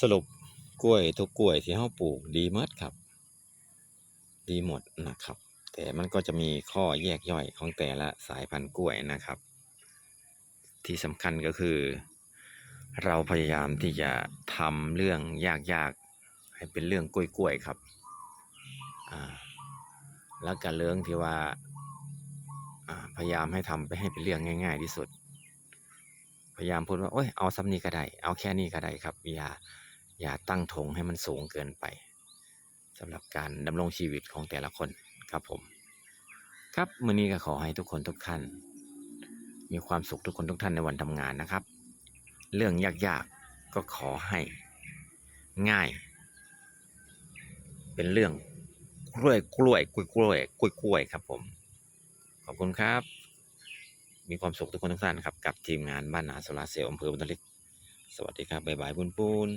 สรุปกล้วยทุกกล้วยที่เฮาปลูกดีมดครับ ดีหมดนะครับ แต่มันก็จะมีข้อแยกย่อยของแต่ละสายพันธุ์กล้วยนะครับ ที่สำคัญก็คือ เราพยายามที่จะทำเรื่องยากๆ ให้เป็นเรื่องกล้วยๆครับแล้วก็เรื่องที่ว่าพยายามให้ทำไปให้เป็นเรื่องง่าย ๆ ที่สุด พยายามพูดว่าโอ้ยเอาซ้ำนี้ก็ได้เอาแค่นี้ก็ได้ครับ อย่าอย่าตั้งธงให้มันสูงเกินไปสำหรับการดำรงชีวิตของแต่ละคนครับผม ครับมื้อนี้ก็ขอให้ทุกคนทุกท่าน มีความสุขทุกคนทุกท่านในวันทำงานนะครับ เรื่องยากๆก็ขอให้ง่าย เป็นเรื่องกล้วยกล้วยกล้วยกล้วยกล้วยครับผม ขอบคุณครับ มีความสุขทุกคนทุกท่านครับ กับทีมงานบ้านนาโซลาร์เซลล์อำเภอบุญทลิก สวัสดีครับ บ๊ายบายปุนปูน